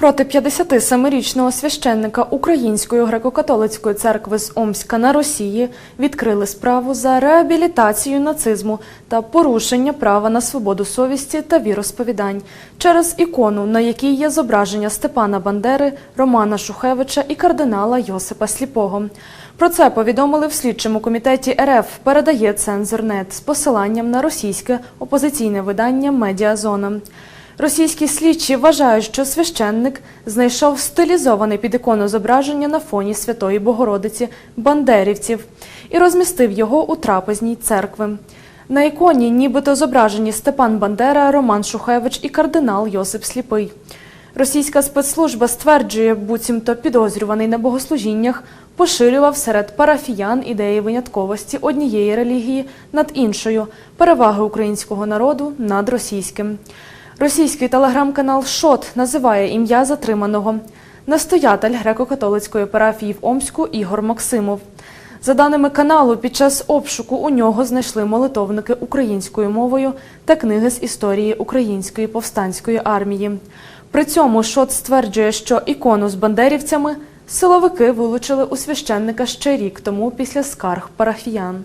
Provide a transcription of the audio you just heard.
Проти 57-річного священника Української греко-католицької церкви з Омська на Росії відкрили справу за реабілітацію нацизму та порушення права на свободу совісті та віросповідань через ікону, на якій є зображення Степана Бандери, Романа Шухевича і кардинала Йосипа Сліпого. Про це повідомили в слідчому комітеті РФ. Передає цензорнет з посиланням на російське опозиційне видання Медіазона. Російські слідчі вважають, що священник знайшов стилізоване під ікону зображення на фоні Святої Богородиці бандерівців і розмістив його у трапезній церкви. На іконі нібито зображені Степан Бандера, Роман Шухевич і кардинал Йосип Сліпий. Російська спецслужба стверджує, буцімто підозрюваний на богослужіннях поширював серед парафіян ідеї винятковості однієї релігії над іншою, переваги українського народу над російським. Російський телеграм-канал Шот називає ім'я затриманого настоятель греко-католицької парафії в Омську Ігор Максимов. За даними каналу, під час обшуку у нього знайшли молитовники українською мовою та книги з історії української повстанської армії. При цьому Шот стверджує, що ікону з бандерівцями силовики вилучили у священника ще рік тому після скарг парафіян.